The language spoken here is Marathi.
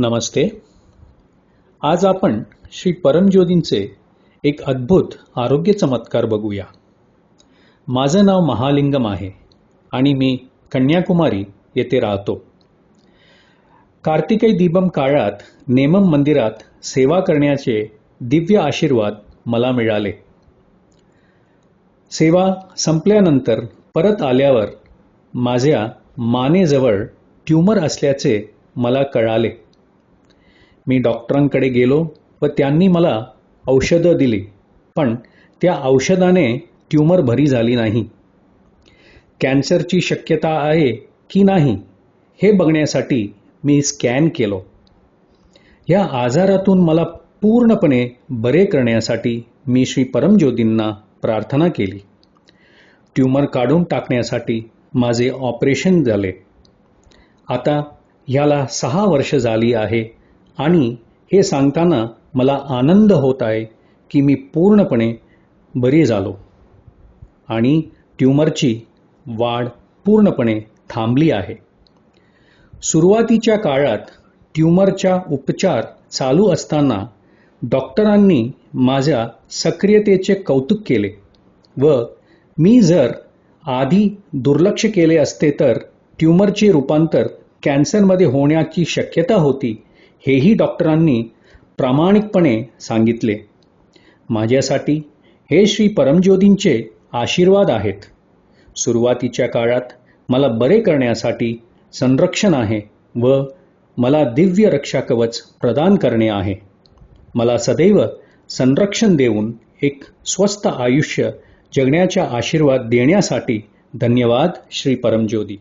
नमस्ते. आज आपण श्री परमज्योतींचे एक अद्भुत आरोग्य चमत्कार बघूया. माझं नाव महालिंगम आहे आणि मी कन्याकुमारी येथे राहतो. कार्तिकेय दीपम काळात नेमम मंदिरात सेवा करण्याचे दिव्य आशीर्वाद मला मिळाले. सेवा संपल्यानंतर परत आल्यावर माझ्या मानेजवळ ट्यूमर असल्याचे मला कळाले. मी डॉक्टरांकडे गेलो व त्यांनी मला औषधं दिली. पण त्या औषधाने ट्यूमर भरी झाली नाही. कॅन्सरची शक्यता आहे की नाही हे बघण्यासाठी मी स्कॅन केलो. या आजारातून मला पूर्णपणे बरे करण्यासाठी मी श्री परमज्योतींना प्रार्थना केली. ट्यूमर काढून टाकण्यासाठी माझे ऑपरेशन झाले. आता ह्याला सहा वर्ष झाली आहे आणि हे सांगताना मला आनंद होत आहे की मी पूर्णपणे बरी झालो. आणि ट्यूमरची वाढ पूर्णपणे थांबली आहे. सुरुवातीच्या काळात ट्यूमरच्या उपचार चालू असताना डॉक्टरांनी माझ्या सक्रियतेचे कौतुक केले व मी जर आधी दुर्लक्ष केले असते तर ट्यूमरचे रूपांतर कॅन्सरमध्ये होण्याची शक्यता होती हेही डॉक्टरांनी प्रामाणिकपणे सांगितले. माझ्यासाठी हे श्री परमज्योतींचे आशीर्वाद आहेत. सुरुवातीच्या काळात मला बरे करण्यासाठी संरक्षण आहे व मला दिव्य रक्षाकवच प्रदान करणे आहे. मला सदैव संरक्षण देऊन एक स्वस्त आयुष्य जगण्याचा आशीर्वाद देण्यासाठी धन्यवाद श्री परमज्योती.